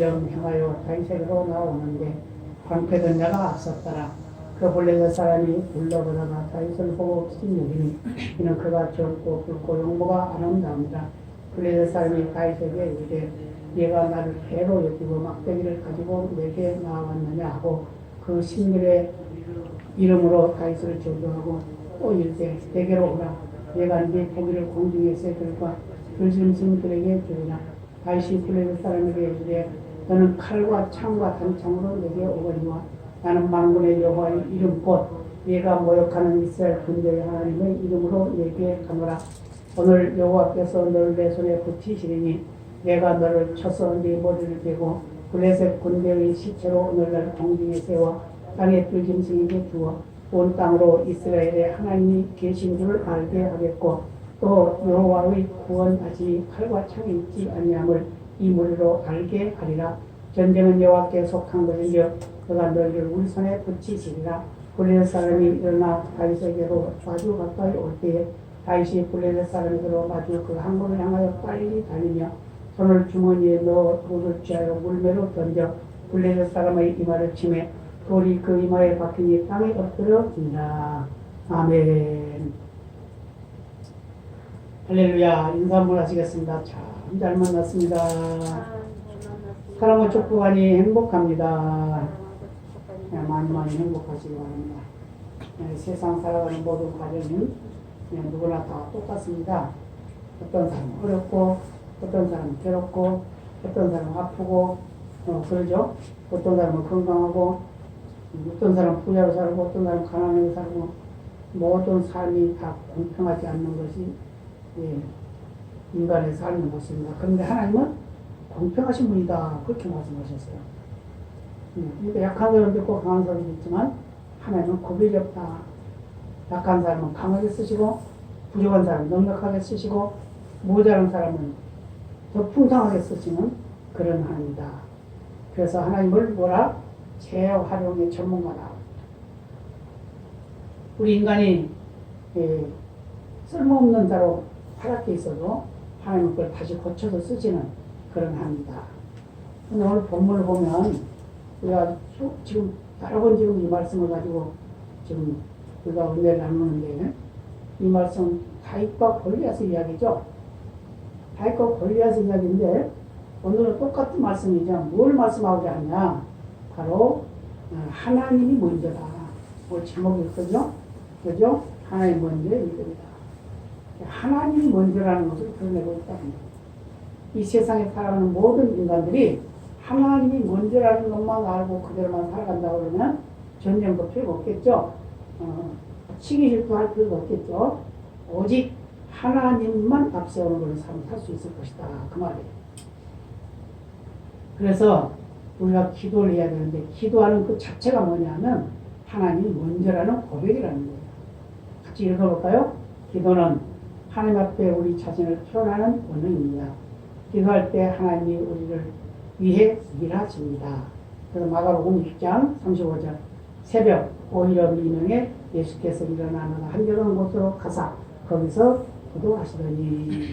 영 행하여 다윗에게로 나오는데 방패던 자가 앞섰더라. 그 블레셋 사람이 불러보다가 다윗을 보고 찢느리니 이는 그가 젊고 굵고 용모가 아름다운다. 블레셋 사람이 다윗에게 이르되 얘가 나를 배로 여기고 막대기를 가지고 내게 나왔느냐 하고 그 신들의 이름으로 다윗을 저주하고 또 이르되 내게로 오라 내가 네 고기를 공중의 새들과 들짐승들에게 주리라 다윗이 블레셋 사람에게 이르되 너는 칼과 창과 단창으로 내게 오거니와 나는 만군의 여호와의 이름 곧 네가 모욕하는 이스라엘 군대의 하나님의 이름으로 내게 가노라. 오늘 여호와께서 너를 내 손에 붙이시리니 내가 너를 쳐서 네 머리를 베고 블레셋 군대의 시체로 오늘날 공중에 세워 땅의 뜰짐승에게 주어 온 땅으로 이스라엘의 하나님이 계신 줄을 알게 하겠고 또 여호와의 구원하시 칼과 창이 있지 아니함을 이 무리로 알게 하리라 전쟁은 여호와께 속한 것이며 그가 너희를 우리 손에 붙이시리라 블레셋 사람이 일어나 다윗에게로 아주 가까이 올 때에 다윗이 블레셋 사람에게로 마주 그 항구를 향하여 빨리 달리며 손을 주머니에 넣어 돌을 취하여 물매로 던져 블레셋 사람의 이마를 치매 돌이 그 이마에 박히니 땅에 엎드려진다. 아멘. 할렐루야 인사한번 하시겠습니다. 참 잘 만났습니다. 사랑과 축복하니 행복합니다. 네, 많이 많이 행복하시기 바랍니다. 네, 세상 살아가는 모든 과정은 네, 누구나 다 똑같습니다. 어떤 사람은 어렵고 어떤 사람은 괴롭고 어떤 사람은 아프고 어, 그러죠. 어떤 사람은 건강하고 어떤 사람은 부자로 살고 어떤 사람은 가난하게 살고 모든 삶이 다 공평하지 않는 것이 예, 인간의 삶의 모습입니다. 그런데 하나님은 공평하신 분이다 그렇게 말씀하셨어요. 음, 그러니까 약한 사람도 있고 강한 사람도 있지만 하나님은 구별이 없다. 약한 사람은 강하게 쓰시고 부족한 사람은 넉넉하게 쓰시고 모자란 사람은 더 풍성하게 쓰시는 그런 하나님이다. 그래서 하나님을 뭐라? 재활용의 전문가다. 우리 인간이 예, 쓸모없는 자로 타락해 있어도 하나님 그걸 다시 고쳐서 쓰시는 그런 하나님이다. 근데 오늘 본문을 보면 우리가 쭉 지금 여러 번 지금 이 말씀을 가지고 지금 우리가 은혜를 나누는데 이 말씀 다윗과 골리앗의 이야기죠. 다윗과 골리앗의 이야기인데 오늘은 똑같은 말씀이죠. 뭘 말씀하고자 하냐? 바로 어, 하나님이 먼저다. 오늘 제목이 그죠? 그죠? 하나님 먼저 이겁니다. 하나님이 먼저라는 것을 드러내고 거예요. 이 세상에 살아가는 모든 인간들이 하나님이 먼저라는 것만 알고 그대로만 살아간다 그러면 전쟁도 필요 없겠죠. 어, 치기 질투할 필요도 없겠죠. 오직 하나님만 앞세우는 걸로 살수 있을 것이다. 그 말이에요. 그래서 우리가 기도를 해야 되는데 기도하는 그 자체가 뭐냐면 하나님이 먼저라는 고백이라는 거예요. 같이 읽어볼까요? 기도는 하나님 앞에 우리 자신을 표현하는 본능입니다. 기도할 때 하나님이 우리를 위해 일하십니다. 그래서 마가복음 6장 35절 새벽 오히려 미명에 예수께서 일어나는 한적한 곳으로 가사 거기서 기도하시더니.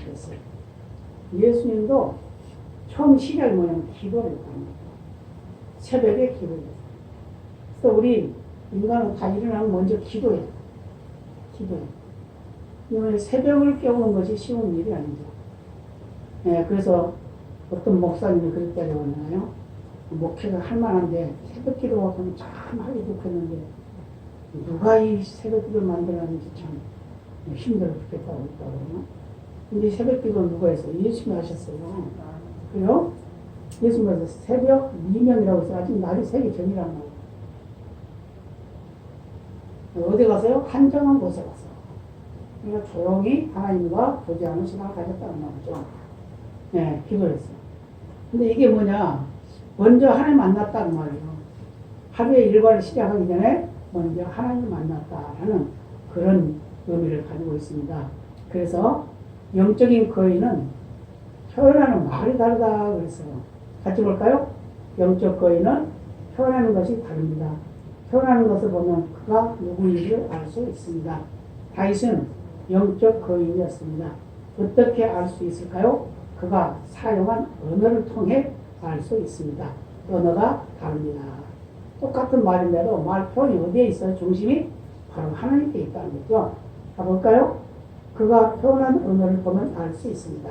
예수님도 처음 시작이 뭐냐면 기도를 했답니다. 새벽에 기도를 했어요. 그래서 우리 인간은 다 일어나면 먼저 기도해요. 기도해요. 이번에 새벽을 깨우는 것이 쉬운 일이 아니죠. 네, 그래서 어떤 목사님이 그랬다고 하나요? 목회가 할 만한데 새벽 기도가 참 하기 좋겠는데 누가 이 새벽 기도를 만들었는지 참 힘들어 죽겠다고 했다고 근데 새벽 기도 누가 했어요? 예수님이 하셨어요. 그래요? 하셨어요. 새벽 미명이라고 해서 아직 날이 새기 전이란 말이에요. 어디 가세요? 한정한 곳에 가서. 그러니까 조용히 하나님과 교제하는 시간을 가졌다는 말이죠. 네, 기도를 했어요. 근데 이게 뭐냐? 먼저 하나님 만났다는 말이에요. 하루의 일과를 시작하기 전에 먼저 하나님을 만났다라는 그런 의미를 가지고 있습니다. 그래서 영적인 거인은 표현하는 말이 다르다 그랬어요. 같이 볼까요? 영적 거인은 표현하는 것이 다릅니다. 표현하는 것을 보면 그가 누구인지를 알수 있습니다. 다윗은 영적 거인이었습니다. 어떻게 알 수 있을까요? 그가 사용한 언어를 통해 알 수 있습니다. 언어가 다릅니다. 똑같은 말인데도 말 표현이 어디에 있어요? 중심이 바로 하나님께 있다는 거죠. 가볼까요? 그가 표현한 언어를 보면 알 수 있습니다.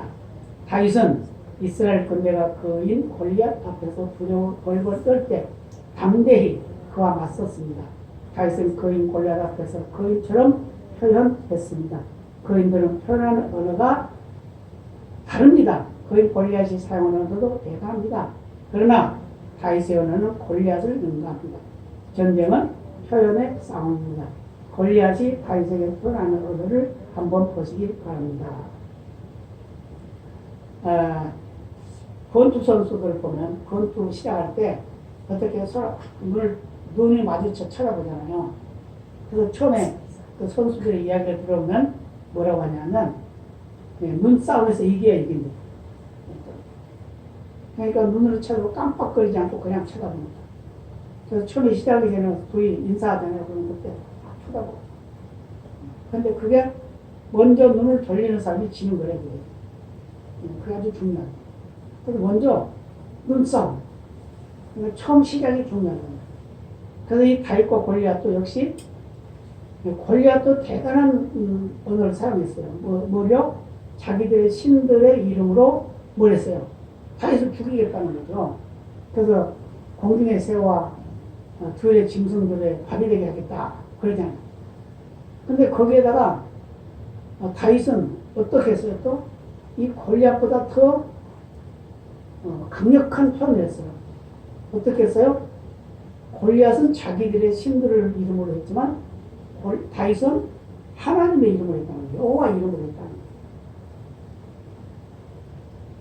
다윗은 이스라엘 군대가 그인 골리앗 앞에서 두려워 벌벌 떨 때 담대히 그와 맞섰습니다. 다윗은 그인 골리앗 앞에서 그인처럼 표현했습니다. 그인들은 표현하는 언어가 다릅니다. 그인 골리앗이 사용하는 언어도 대단합니다. 그러나 다윗의 언어는 골리앗을 능가합니다. 전쟁은 표현의 싸움입니다. 골리앗이 다윗에게 표현하는 언어를 한번 보시기 바랍니다. 아, 권투 선수들 보면 권투 시작할 때 어떻게 서로 눈을 눈이 마주쳐 쳐다보잖아요. 그래서 처음에 그 선수들의 이야기를 들어보면 뭐라고 하냐면 예, 눈싸움에서 이겨야 이깁니다. 그러니까 눈으로 쳐다보고 깜빡거리지 않고 그냥 쳐다봅니다. 그래서 처음에 시작하기 전에 둘이 인사하잖아요. 그럼 그때 딱 쳐다보고. 근데 그게 먼저 눈을 돌리는 사람이 지는 거래요. 그게. 예, 그게 아주 중요해요. 그래서 먼저 눈싸움. 처음 시작이 중요한 거예요. 그래서 이 다윗과 골리앗도 역시 골리앗도 대단한 음, 언어를 사용했어요. 뭐, 뭐요? 자기들의 신들의 이름으로 뭘 했어요? 다윗을 죽이겠다는 거죠. 그래서 공중의 새와 어, 들의 짐승들의 밥이 되게 하겠다. 그러잖아요. 근데 거기에다가 어, 다윗은 어떻게 했어요? 또 이 골리앗보다 더 어, 강력한 표현을 했어요. 어떻게 했어요? 골리앗은 자기들의 신들을 이름으로 했지만 골- 다윗은 하나님의 이름으로 했다는 거예요. 여호와 이름으로 했다는.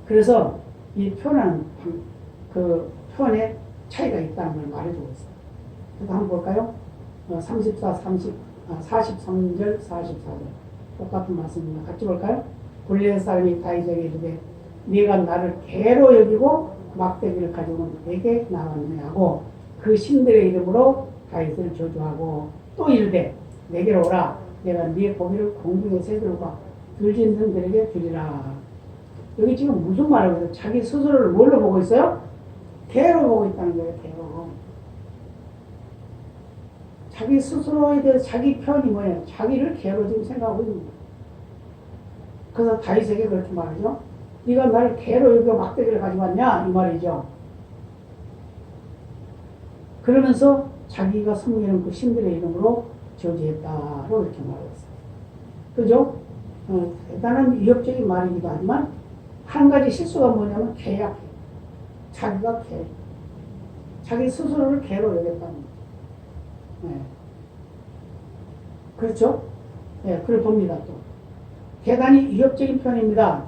그래서 이 표현은 방- 그 표현에 차이가 있다는 걸 말해주고 있어요. 그래서 한번 볼까요? 어, 34, 30, 아, 43절, 44절 똑같은 말씀입니다. 같이 볼까요? 골리앗 사람이 다윗에게 이르되 네가 나를 개로 여기고 막대기를 가지고 내게 나왔느냐 하고 그 신들의 이름으로 다윗을 저주하고 또 이르되 내게로 오라 내가 네 고기를 공중의 새들과 들짐승들에게 주리라 여기 지금 무슨 말을 해요? 자기 스스로를 뭘로 보고 있어요? 개로 보고 있다는 거예요 개로 자기 스스로에 대해서 자기 표현이 뭐예요? 자기를 개로 지금 생각하고 있는 거예요 그래서 다윗에게 그렇게 말하죠 네가 나를 개로 여기고 막대기를 가지고 왔냐 이 말이죠. 그러면서 자기가 섬기는 그 신들의 이름으로 저지했다로 이렇게 말했어요. 그죠? 어, 대단한 위협적인 말이기도 하지만 한 가지 실수가 뭐냐면 개야. 자기가 개. 자기 스스로를 개로 여겼다는 거죠. 네. 그렇죠? 네, 그걸 봅니다 또. 대단히 위협적인 표현입니다.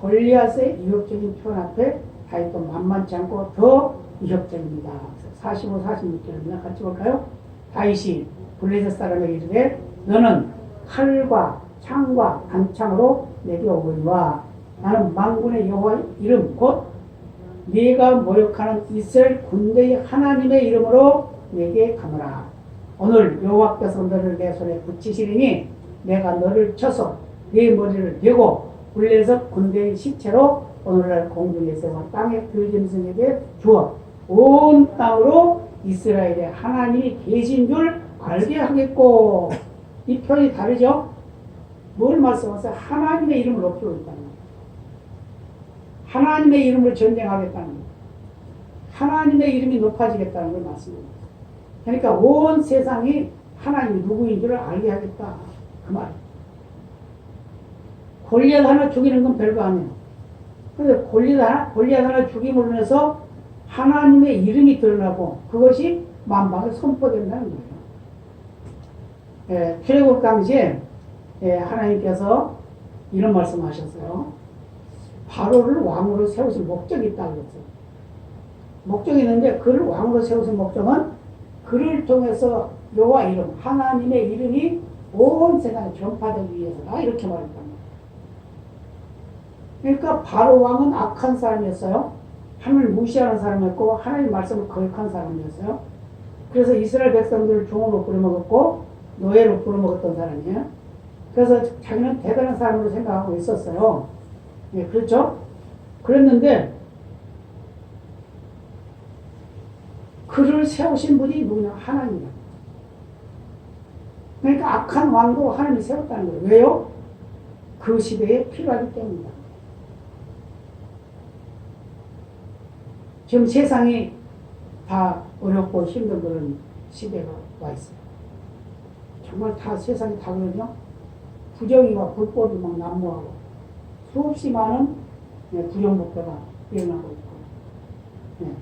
골리앗의 위협적인 표현 앞에 다윗도 만만치 않고 더 위협적입니다. 45, 46절입니다. 같이 볼까요? 다윗이 블레셋 사람에게 이르되 너는 칼과 창과 단창으로 내게 오거니와 나는 만군의 여호와 이름 곧 네가 모욕하는 이스라엘 군대의 하나님의 이름으로 내게 가노라. 오늘 여호와께서 너를 내 손에 붙이시리니 내가 너를 쳐서 네 머리를 대고 블레셋 군대의 시체로 오늘날 공중에서 땅의 들짐승에게 주어 온 땅으로 이스라엘의 하나님이 계신 줄 알게 하겠고 이 표현이 다르죠? 뭘 말씀하세요? 하나님의 이름을 있다는 거예요. 하나님의 이름으로 전쟁하겠다는. 하나님의 이름이 높아지겠다는 걸 말씀합니다. 그러니까 온 세상이 하나님이 누구인 줄 알게 하겠다. 그 말. 골리앗 하나 죽이는 건 별거 아니에요. 근데 골리앗 하나, 하나 죽임으로 인해서 하나님의 이름이 드러나고 그것이 만방에 선포된다는 거예요. 예, 출애굽 당시에 예, 하나님께서 이런 말씀하셨어요. 바로를 왕으로 세우실 목적이 있다고 그랬어요. 목적이 있는데 그를 왕으로 세우신 목적은 그를 통해서 여호와 이름, 하나님의 이름이 온 세상에 전파되기 위해서다 이렇게 말이에요. 그러니까 바로 왕은 악한 사람이었어요. 하나님을 무시하는 사람이었고 하나님 말씀을 거역한 사람이었어요. 그래서 이스라엘 백성들을 종으로 부려먹었고 노예로 부려먹었던 사람이에요. 그래서 자기는 대단한 사람으로 생각하고 있었어요. 예, 그렇죠? 그랬는데 그를 세우신 분이 누구냐? 하나님이야. 그러니까 악한 왕도 하나님이 세웠다는 거예요. 왜요? 그 시대에 필요하기 때문이다. 지금 세상이 다 어렵고 힘든 그런 시대가 와 있어요. 정말 다 세상이 다 그러죠. 부정이와 불법이 막 난무하고 수없이 많은 예, 부정부패가 일어나고 있고 예.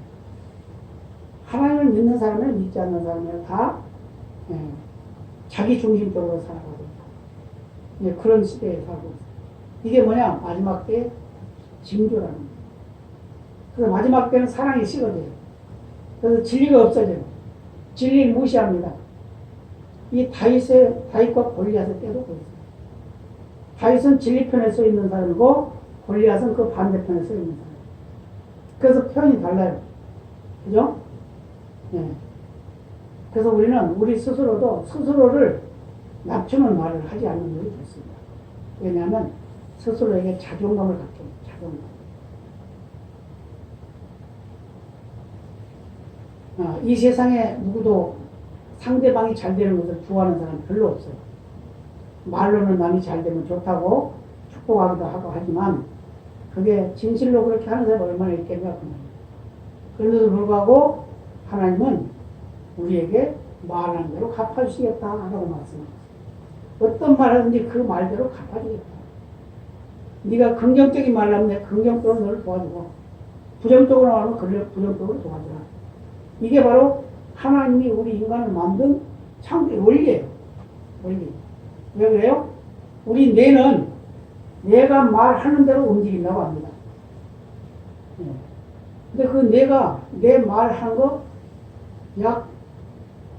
하나님을 믿는 사람을 믿지 않는 사람을 다 예, 자기 중심적으로 살아가고 있다. 예, 그런 시대에 살고 있어요. 이게 뭐냐? 마지막 때 징조라는 거예요. 그래서 마지막 때는 사랑이 식어져요. 그래서 진리가 없어져요. 진리를 무시합니다. 이 다윗의 다윗과 골리앗의 때도 그랬어요. 다윗은 진리 편에 서 있는 사람이고 골리앗은 그 반대편에 서 있는 사람. 그래서 표현이 달라요. 그죠? 네. 그래서 우리는 우리 스스로도 스스로를 낮추는 말을 하지 않는 것이 좋습니다. 왜냐하면 스스로에게 자존감을 갖게. 자존감. 아, 이 세상에 누구도 상대방이 잘 되는 것을 좋아하는 사람 별로 없어요. 말로는 남이 잘 되면 좋다고 축복하기도 하고 하지만 그게 진실로 그렇게 하는 사람이 얼마나 있겠냐. 그런데도 불구하고 하나님은 우리에게 말하는 대로 갚아주시겠다 라고 말씀합니다. 어떤 말하든지 그 말대로 갚아주겠다. 네가 긍정적인 말을 하면 내가 긍정적으로 너를 도와주고 부정적으로 하면 그를 부정적으로 도와주라. 이게 바로 하나님이 우리 인간을 만든 창조의 원리예요. 원리. 왜 그래요? 우리 뇌는 내가 말하는 대로 움직인다고 합니다. 예. 근데 그 내가 내 말하는 거약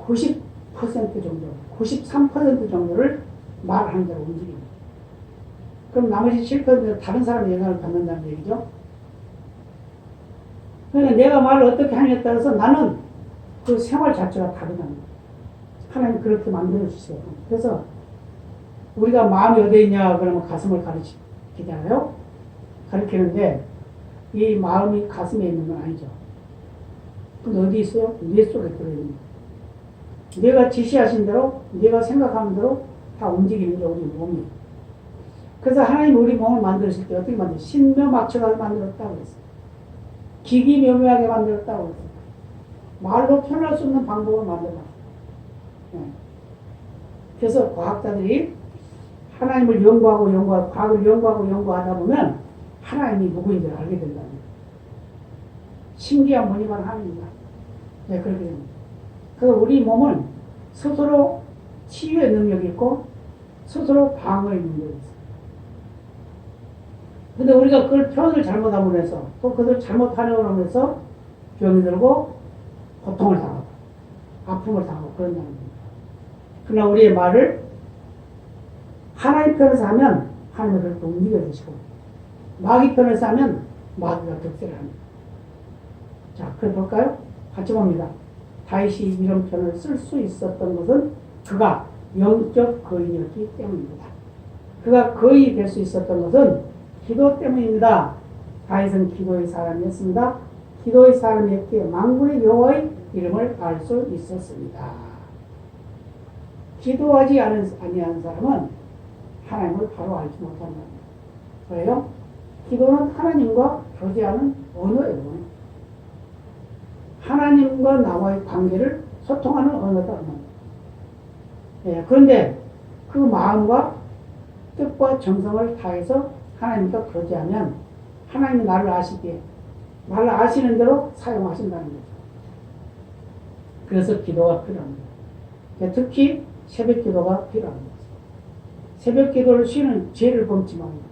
90% 정도, 93% 정도를 말하는 대로 움직입니다. 그럼 나머지 7%는 다른 사람의 영향을 받는다는 얘기죠. 그러니까 내가 말을 어떻게 하느냐에 따라서 나는 그 생활 자체가 다르다는 거예요. 하나님 그렇게 만들어 주세요. 그래서 우리가 마음이 어디에 있냐 그러면 가슴을 가르치잖아요. 가르치는데 이 마음이 가슴에 있는 건 아니죠. 근데 어디 있어요? 뇌 속에 들어있는 거예요. 내가 지시하신 대로, 내가 생각하는 대로 다 움직이는 게 우리 몸이에요. 그래서 하나님 우리 몸을 만드실 때 어떻게 만들어요? 신묘 맞춰서 만들었다고 그랬어요. 기기묘묘하게 만들었다고. 말로 표현할 수 없는 방법을 만들었어요. 네. 그래서 과학자들이 하나님을 연구하고 연구하고 과학을 연구하고 연구하다 보면 하나님이 누구인지를 알게 거예요. 신기한 분이만 하나님이다. 네, 그렇게 됩니다. 그래서 우리 몸은 스스로 치유의 능력이 있고 스스로 방어의 능력이 있어요. 근데 우리가 그걸 표현을 잘못하고 해서 또 그걸 잘못하려고 하면서 병이 들고 고통을 당하고 아픔을 당하고 그런다는 겁니다. 그러나 우리의 말을 하나님 편에서 하면 하나님이 그렇게 움직여 주시고 마귀 편에서 하면 마귀가 득세를 합니다. 자, 그래 볼까요? 같이 봅니다. 다윗이 이런 편을 쓸 수 있었던 것은 그가 영적 거인이었기 때문입니다. 그가 거인이 될 수 있었던 것은 기도 때문입니다. 다윗은 기도의 사람이었습니다. 기도의 사람이었기에 만군의 여호와의 이름을 알 수 있었습니다. 기도하지 않은 아니한 사람은 하나님을 바로 알지 못한다. 왜요? 기도는 하나님과 교제하는 언어예요. 하나님과 나와의 관계를 소통하는 언어다. 예, 그런데 그 마음과 뜻과 정성을 다해서 하나님과 교제하면 하나님이 나를 아시기에 나를 아시는 대로 사용하신다는 거죠. 그래서 기도가 필요합니다. 특히 새벽 기도가 필요합니다. 새벽 기도를 쉬는 죄를 말고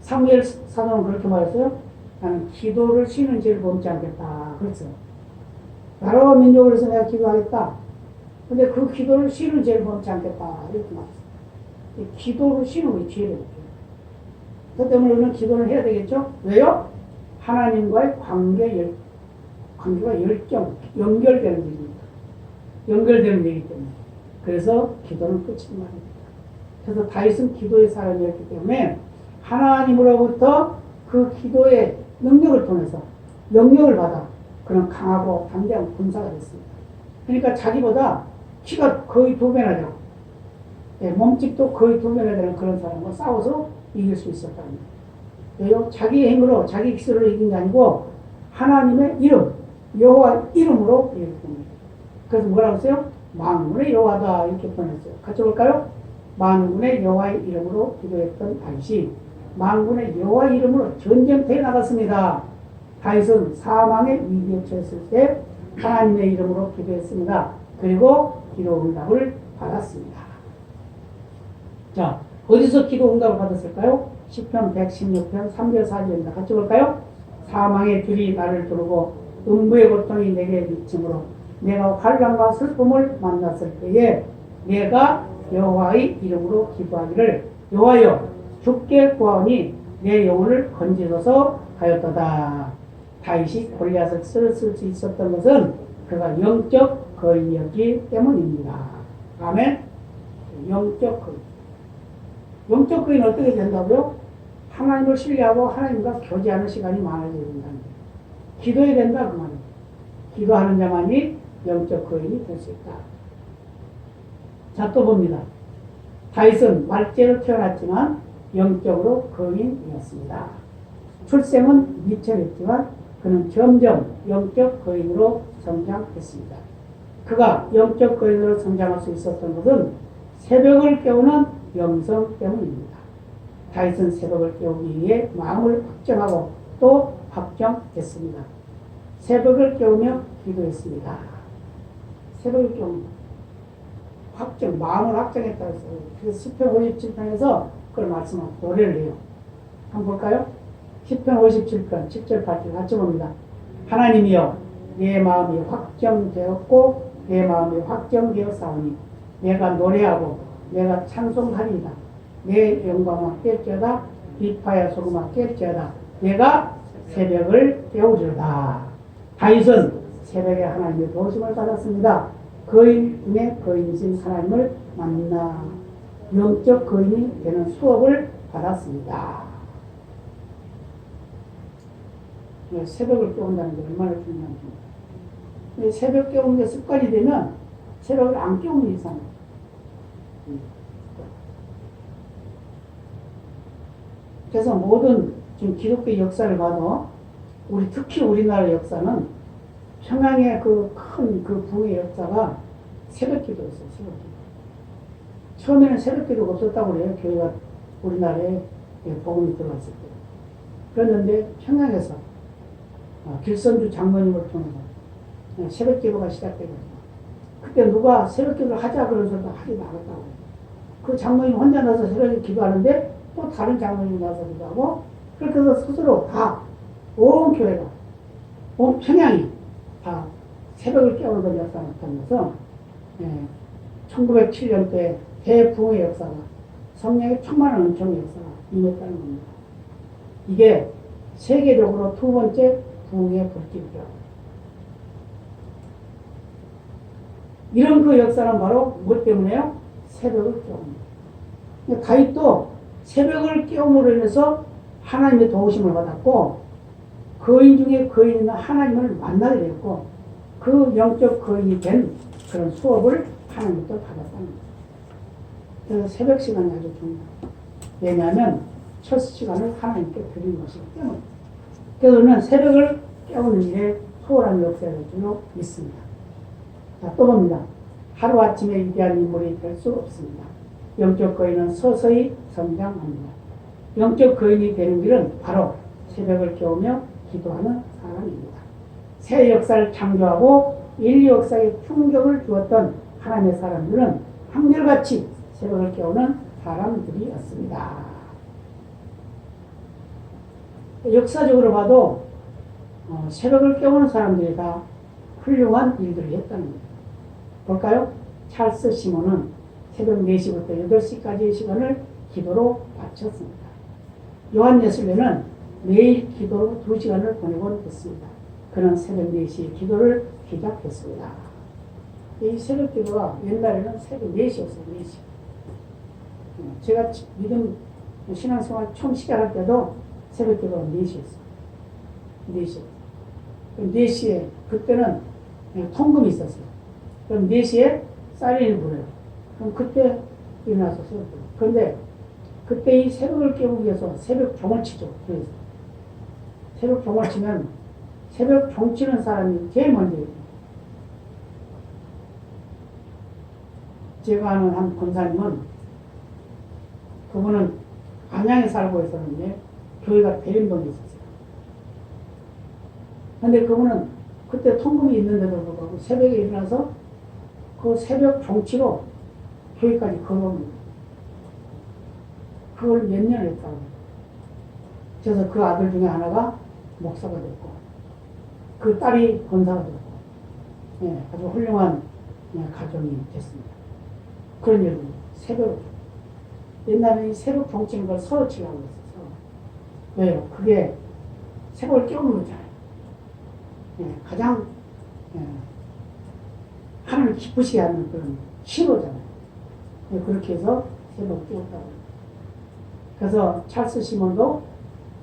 사무엘 사도는 그렇게 말했어요. 나는 기도를 쉬는 죄를 범치 않겠다. 그랬어요. 나라와 민족을 위해서 내가 기도하겠다. 근데 그 기도를 쉬는 죄를 범치 않겠다. 이렇게 말했어요. 기도를 쉬는 게 죄를 그 때문에 우리는 기도를 해야 되겠죠? 왜요? 하나님과의 관계, 열, 관계가 열정, 연결되는 일입니다. 연결되는 일이기 때문에. 그래서 기도는 끝이 말입니다. 그래서 다윗은 기도의 사람이었기 때문에 하나님으로부터 그 기도의 능력을 통해서 영역을 받아 그런 강하고 담대한 군사가 됐습니다. 그러니까 자기보다 키가 거의 두 배나 되고 예, 몸집도 거의 두 배나 되는 그런 사람과 싸워서 이길 수 있었다는 거예요. 왜요? 자기 힘으로 자기 기술로 이긴 게 아니고 하나님의 이름 여호와 이름으로 이겼습니다 그래서 뭐라고 했어요? 만군의 여호와다 이렇게 표현했어요. 같이 볼까요? 만군의 여호와의 이름으로 기도했던 다윗이 만군의 여호와 이름으로 전쟁터에 나갔습니다. 다윗은 사망의 위기에 처했을 때 하나님의 이름으로 기도했습니다. 그리고 기도 응답을 받았습니다. 자, 어디서 기도 응답을 받았을까요? 10편 116편 3절 4절입니다. 같이 볼까요? 사망의 줄이 나를 두르고 음부의 고통이 내게 미침으로 내가 환란과 슬픔을 만났을 때에 내가 여호와의 이름으로 기도하기를 여호와여 죽게 구하오니 내 영혼을 건지소서 하였도다. 다윗이 골리앗을 쓸 수 있었던 것은 그가 영적 거인이었기 때문입니다. 아멘. 영적 거인. 영적 거인 어떻게 된다고요? 하나님을 신뢰하고 하나님과 교제하는 시간이 많아져야 된다는 거예요. 기도해야 된다 그 말이에요. 기도하는 자만이 영적 거인이 될 수 있다. 자, 또 봅니다. 다윗은 말죄로 태어났지만 영적으로 거인이었습니다. 출생은 미천했지만 그는 점점 영적 거인으로 성장했습니다. 그가 영적 거인으로 성장할 수 있었던 것은 새벽을 깨우는 영성 때문입니다. 다윗은 새벽을 깨우기 위해 마음을 확정하고 또 확정했습니다. 새벽을 깨우며 기도했습니다. 새벽을 깨우며 확정, 마음을 확정했다고 했어요. 그래서 10편 57편에서 그걸 말씀하고 노래를 해요. 한번 볼까요? 10편 57편 7절 8절 같이 봅니다. 하나님이여 내 마음이 확정되었고 내 마음이 확정되었사오니 내가 노래하고 내가 찬송하리이다. 내 영광을 깰지어다 비파야 소금아 깰지어다 내가 새벽을 깨우리로다. 다윗은 새벽에 하나님의 도심을 받았습니다. 거인 중에 거인이신 하나님을 만나 영적 거인이 되는 수업을 받았습니다. 새벽을 깨운다는 게 얼마나 중요한지. 새벽 깨우는 게 습관이 되면 새벽을 안 깨우는 이상. 그래서 모든 지금 기독교 역사를 봐도 우리 특히 우리나라 역사는 평양의 그큰그 붕의 역사가 새벽 기도였어요. 새벽 기도. 처음에는 새벽 기도가 없었다고 그래요. 교회가 우리나라에 복음이 들어왔을 때. 그랬는데 평양에서 어, 길선주 장모님을 통해서 어, 새벽 기도가 시작돼가지고 그때 누가 새벽 기도를 하자 그러면서 하지 말았다고 그 장모님 혼자 나서 새벽에 기도하는데 또 다른 장모님이 나서 기도하고 그렇게 해서 스스로 다 온 교회가 온 평양이 다 새벽을 깨우는 걸 역사를 나타내서 예, 1907년도에 대부흥의 역사가 성령의 충만한 은총의 역사가 임했다는 겁니다. 이게 세계적으로 두 번째 부흥의 불길이죠. 이런 그 역사는 바로 무엇 때문에요? 새벽을 깨웁니다. 다윗도 새벽을 깨움으로 인해서 하나님의 도우심을 받았고 거인 중에 거인은 하나님을 만나게 되었고 그 영적 거인이 된 그런 수업을 하나님부터 받았다는 거예요. 그래서 새벽 시간이 아주 중요해요. 왜냐하면 첫 시간을 하나님께 드리는 것이기 때문에. 그래서 우리는 새벽을 깨우는 일에 소홀한 역사가 될 줄로 믿습니다. 자, 또 봅니다. 하루아침에 위대한 인물이 될 수 없습니다. 영적 거인은 서서히 성장합니다. 영적 거인이 되는 길은 바로 새벽을 깨우며 기도하는 사람입니다. 새 역사를 창조하고 인류 역사에 충격을 주었던 하나님의 사람들은 한결같이 새벽을 깨우는 사람들이었습니다. 역사적으로 봐도 어, 새벽을 깨우는 사람들이 다 훌륭한 일들을 했다는 겁니다. 볼까요? 찰스 시몬은 새벽 4시부터 8시까지의 시간을 기도로 바쳤습니다. 요한 예술회는 매일 기도로 2시간을 보내곤 했습니다. 그는 새벽 4시에 기도를 시작했습니다. 이 새벽 기도가 옛날에는 새벽 4시였어요, 4시. 제가 믿음 신앙생활 처음 시작할 때도 새벽 기도가 4시였어요. 4시. 그럼 4시에, 그때는 그냥 통금이 있었어요. 그럼 4시에 사이렌을 불어요. 그럼 그때 일어나서 새벽. 그런데 그때 이 새벽을 깨우기 위해서 새벽 종을 치죠. 그래서 새벽 종을 치면 새벽 종 치는 사람이 제일 먼저. 제가 아는 한 권사님은 그분은 안양에 살고 있었는데 교회가 대림동에 있었어요. 근데 그분은 그때 통금이 있는데도 불구하고 새벽에 일어나서 그 새벽 종치로 교회까지 걸어옵니다. 그걸 몇 년을 했다고. 그래서 그 아들 중에 하나가 목사가 됐고, 그 딸이 권사가 됐고, 예, 아주 훌륭한 예, 가정이 됐습니다. 그런 일을 새벽, 옛날에 이 새벽 종치는 걸 서로 치라고 했어요. 왜요? 그게 새벽을 깨우는 거잖아요. 예, 가장 예, 하나님 기쁘시게 하는 그런 신호잖아요. 예, 그렇게 해서 새벽 깨웠다고. 그래서 찰스 시몬도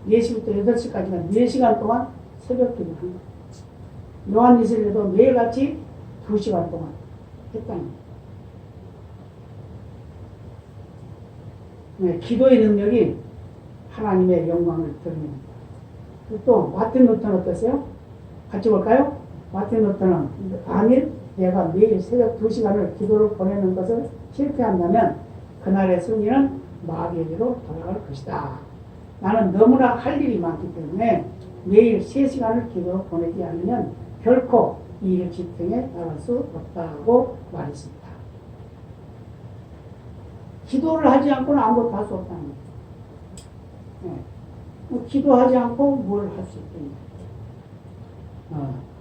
4시부터 8시까지는 4시간 동안 새벽 기도를 한 거예요. 요한 이슬리도 매일같이 2시간 동안 했다는 거예요. 네, 기도의 능력이 하나님의 영광을 드립니다. 또 마틴 루터는 어떠세요? 같이 볼까요? 마틴 루터는 만일 내가 매일 새벽 2시간을 기도를 보내는 것을 실패한다면 그날의 승리는 마귀에게로 돌아갈 것이다. 나는 너무나 할 일이 많기 때문에 매일 3시간을 기도로 보내지 않으면 결코 이일 집행에 나갈 수 없다고 말했습니다. 기도를 하지 않고는 아무것도 할 수 없다는 거예요. 네. 뭐 기도하지 않고 뭘 할 수 있겠냐. 어.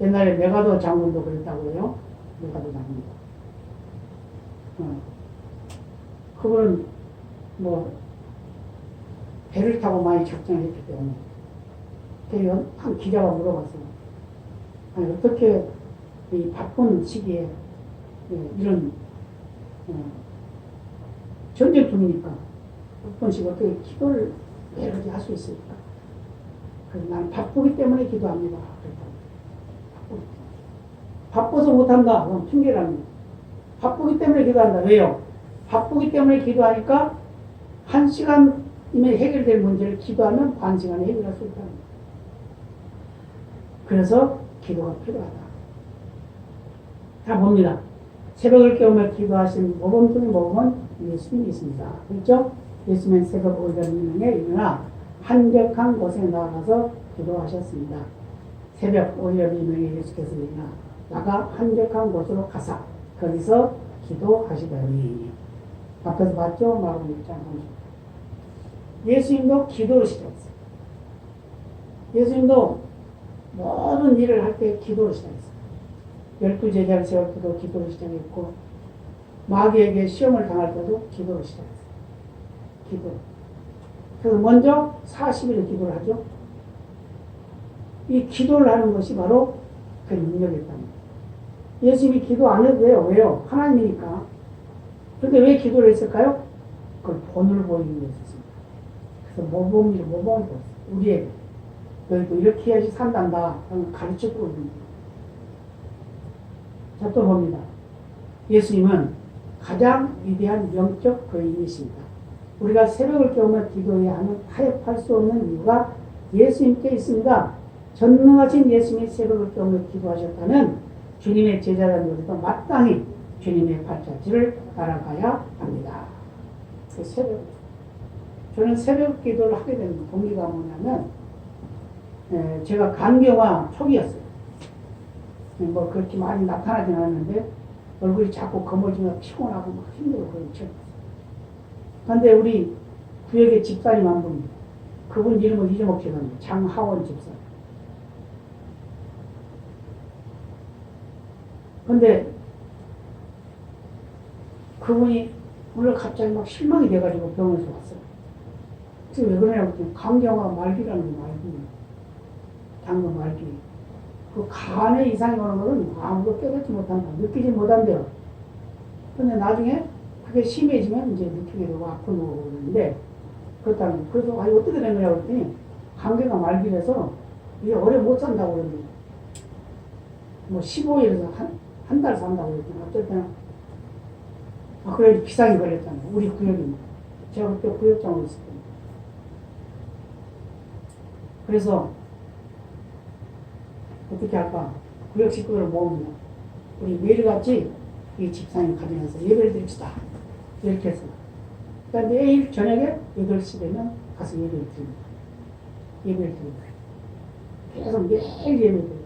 옛날에 메가도 장군도 그랬다고 해요. 메가도 장군. 어. 그분은 뭐 배를 타고 많이 작전했기 때문에 그한 기자가 물어봤어요. 아니 어떻게 이 바쁜 시기에 예, 이런 어, 전쟁 중이니까 시기에 어떻게 기도를 개할수 있을까? 그래서 바쁘기 때문에 기도합니다. 때문에. 바빠서 못한다. 그럼 핑계라는 거예요. 바쁘기 때문에 기도한다. 왜요? 바쁘기 때문에 기도하니까 한 시간이면 해결될 문제를 기도하면 반 시간에 해결할 수 있다는 거예요. 그래서 기도가 필요하다. 자 봅니다. 새벽을 깨우며 기도하신 모범 중의 모범은 예수님이 있습니다. 그렇죠? 예수님은 새벽 오전 이명에 일어나 한적한 곳에 나가서 기도하셨습니다. 새벽 오전 이명에 예수께서 일어나 나가 한적한 곳으로 가사 거기서 기도하시더니 앞에서 봤죠? 마음 1장 예수님도 기도를 시작했어요. 예수님도 모든 일을 할 때 기도를 시작했어요. 열두 제자를 세울 때도 기도를 시작했고 마귀에게 시험을 당할 때도 기도를 시작했어요. 기도. 그래서 먼저 40일을 기도를 하죠. 이 기도를 하는 것이 바로 그 능력이었답니다. 예수님이 기도 안 해도 돼요. 왜요? 하나님이니까. 근데 왜 기도를 했을까요? 그걸 본을 보이기 위해서습니다 그래서 모범이를 모범을 보였어요. 우리에게. 너희도 이렇게 해야지 산단다. 가르쳐 주고 있는 거예요. 자, 또 봅니다. 예수님은 가장 위대한 영적 거인이십니다. 우리가 새벽을 깨우며 기도해야 하는 타협할 수 없는 이유가 예수님께 있습니다. 전능하신 예수님이 새벽을 깨우며 기도하셨다면 주님의 우리도 마땅히 주님의 발자취를 따라가야 합니다. 그 새벽, 저는 새벽 기도를 하게 된 동기가 뭐냐면, 에, 제가 간경화 초기였어요. 뭐 그렇게 많이 나타나진 않았는데, 얼굴이 자꾸 검어지면 피곤하고 막 힘들고 그렇죠. 근데 우리 구역에 집사님 한 분, 그분 이름을 않아요. 장하원 집사. 근데 그분이 오늘 갑자기 막 실망이 돼가지고 병원에서 왔어요. 그래서 왜 그러냐고 했더니 강경화 말기라는 게 말기. 당근 말기. 그 간에 이상이 오는 것은 아무도 깨닫지 못한다. 느끼지 못한대요. 근데 나중에 그게 심해지면 이제 느끼게 되고 아프고 그러는데 그렇다면 그래서 아니 어떻게 된 거냐고 했더니 감기가 말기라서 이게 오래 못 산다고 그러는데 뭐 15일에서 한, 한 달 산다고 그랬잖아. 어쨌든 아, 그래 비상이 걸렸잖아요. 우리 구역이. 제가 그때 구역장으로 있을 때. 그래서 어떻게 할까? 구역 식구를 모으면 우리 매일같이 이 집사님 가정에서 예배를 드립시다. 이렇게 해서. 그러니까 내일 저녁에 8시 되면 가서 예배를 드립니다. 예배를 드립니다. 계속 매일 예배를 드려요.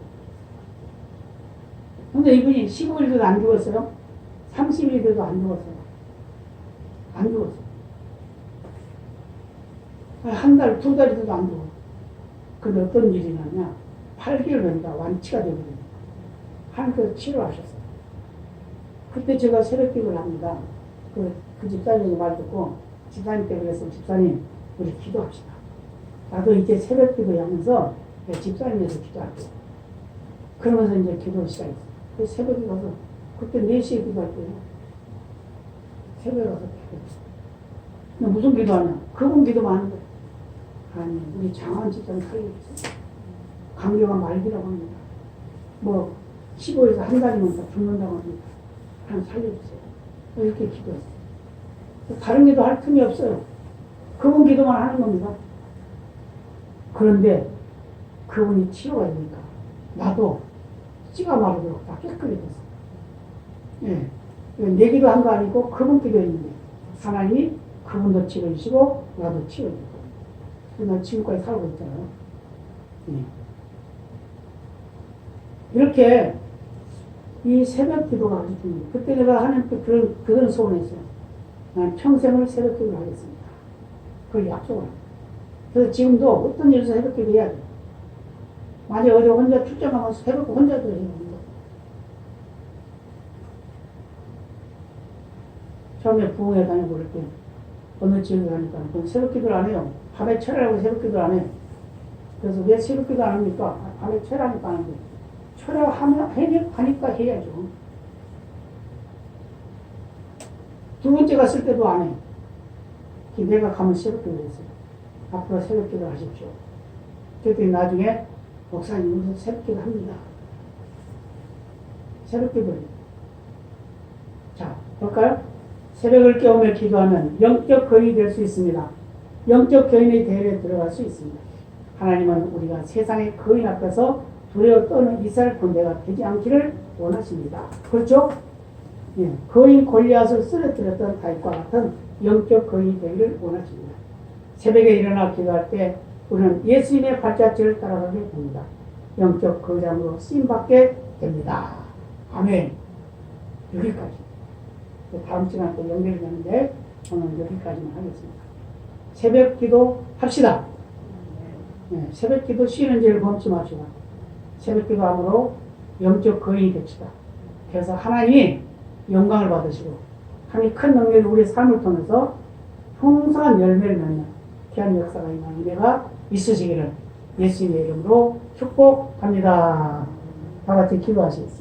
근데 이분이 15일도 안 죽었어요. 30일도 안 죽었어요. 안 죽었어요. 한 달, 두 달이도 안 죽어. 근데 어떤 일이 나냐. 8개월 되니까 완치가 되거든요. 하나님께서 치료하셨어요. 그때 제가 새벽 기도를 합니다. 그, 그 집사님이 말 듣고, 집사님께 그랬어요. 집사님, 우리 기도합시다. 나도 이제 새벽 기도 하면서 집사님에서 기도할게요. 그러면서 이제 기도 시작했어요. 그 새벽에 가서, 그때 4시에 기도할 때요. 새벽에 가서. 근데 무슨 기도하냐? 그분 기도만 하는데. 아니, 우리 장한 집사님 살려주세요. 감기가 말기라고 합니다. 뭐, 15에서 한 달이면 다 죽는다고 합니다. 하나님 살려주세요. 이렇게 기도했어요. 다른 기도 할 틈이 없어요. 그분 기도만 하는 겁니다. 그런데 그분이 치료가 되니까 나도 마르도록 다 깨끗이 됐어요. 예. 내 기도 한 거 아니고 그분 기도했는데 하나님이 그분도 치료해주시고 나도 치료해주고 나 지금까지 살고 있잖아요. 예. 이렇게 이 새벽 기도가 아주 중요해요. 그때 내가 하나님께 그런, 그런 소원했어요. 난 평생을 새벽 기도를 하겠습니다. 그걸 약속을 합니다. 그래서 지금도 어떤 일에서 새벽 기도 해야 돼요. 만약 어디 혼자 출장 가면 새벽 혼자도 해야 됩니다. 처음에 부흥회 다니고 그럴 때 어느 지역에 가니까 기도를 안 해요. 밤에 철야라고 새벽 기도를 안 해요. 그래서 왜 새벽 기도 안 합니까? 밤에 철야니까 하는데 철야하면 하니까 해야죠. 두 번째 갔을 때도 안 해. 내가 가면 기도 했어요. 앞으로 새벽 기도 하십시오. 그랬더니 나중에 목사님 무슨 새벽 기도 합니다. 새벽 기도를. 자, 볼까요? 새벽을 깨우며 기도하면 영적 거인이 될 수 있습니다. 영적 거인의 대회에 들어갈 수 있습니다. 하나님은 우리가 세상의 거인 앞에서 두려워 떠는 이스라엘 군대가 되지 않기를 원하십니다. 그렇죠? 예, 거인 골리앗을 쓰러뜨렸던 다윗과 같은 영적 거인이 되기를 원하십니다. 새벽에 일어나 기도할 때 우리는 예수님의 발자취를 따라가게 됩니다. 영적 거장으로 쓰임받게 됩니다. 아멘. 여기까지. 다음 시간에 또 연결이 되는데 오늘 여기까지만 하겠습니다. 새벽 기도 합시다. 네, 새벽 기도 쉬는 죄를 범치 마시고 새벽 기도 함으로 영적 거인이 됩시다. 그래서 하나님이 영광을 받으시고 하나님 큰 능력이 우리 삶을 통해서 풍성한 열매를 맺는 귀한 역사가 있는 은혜가 있으시기를 예수님의 이름으로 축복합니다. 다 같이 기도하시겠습니다.